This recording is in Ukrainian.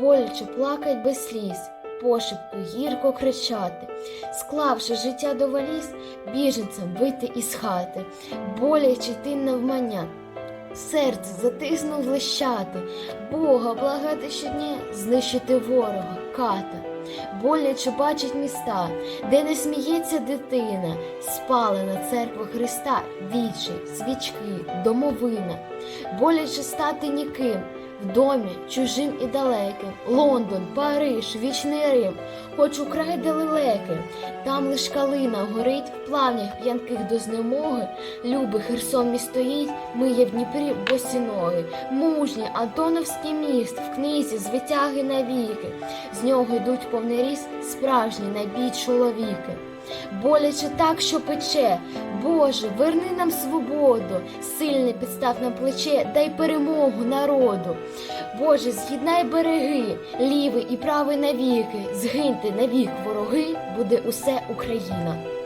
боляче плакать без сліз, пошепку гірко кричати, склавши життя до валіз, біженцям вийти із хати, боляче йти навмання. Серце затиснув лищати, Бога благати щодня, знищити ворога, ката. Боляче бачить міста, де не сміється дитина, спалена церква Христа, вічі, свічки, домовина. Боляче стати ніким, в домі чужим і далеким. Лондон, Париж, вічний Рим, хоч у далелеки. Там лиш калина горить в плавнях п'янких до знемоги. Любий Херсон мій стоїть, миє в Дніпрі босі ноги. Мужній Антоновський міст в книзі звитяги навіки. З нього йдуть повний ріс справжні найбій чоловіки. Боляче так, що пече, Боже, верни нам свободу, сильне підстав нам плече, дай перемогу народу. Боже, з'єднай береги, лівий і правий навіки, згиньте навік вороги, буде усе Україна.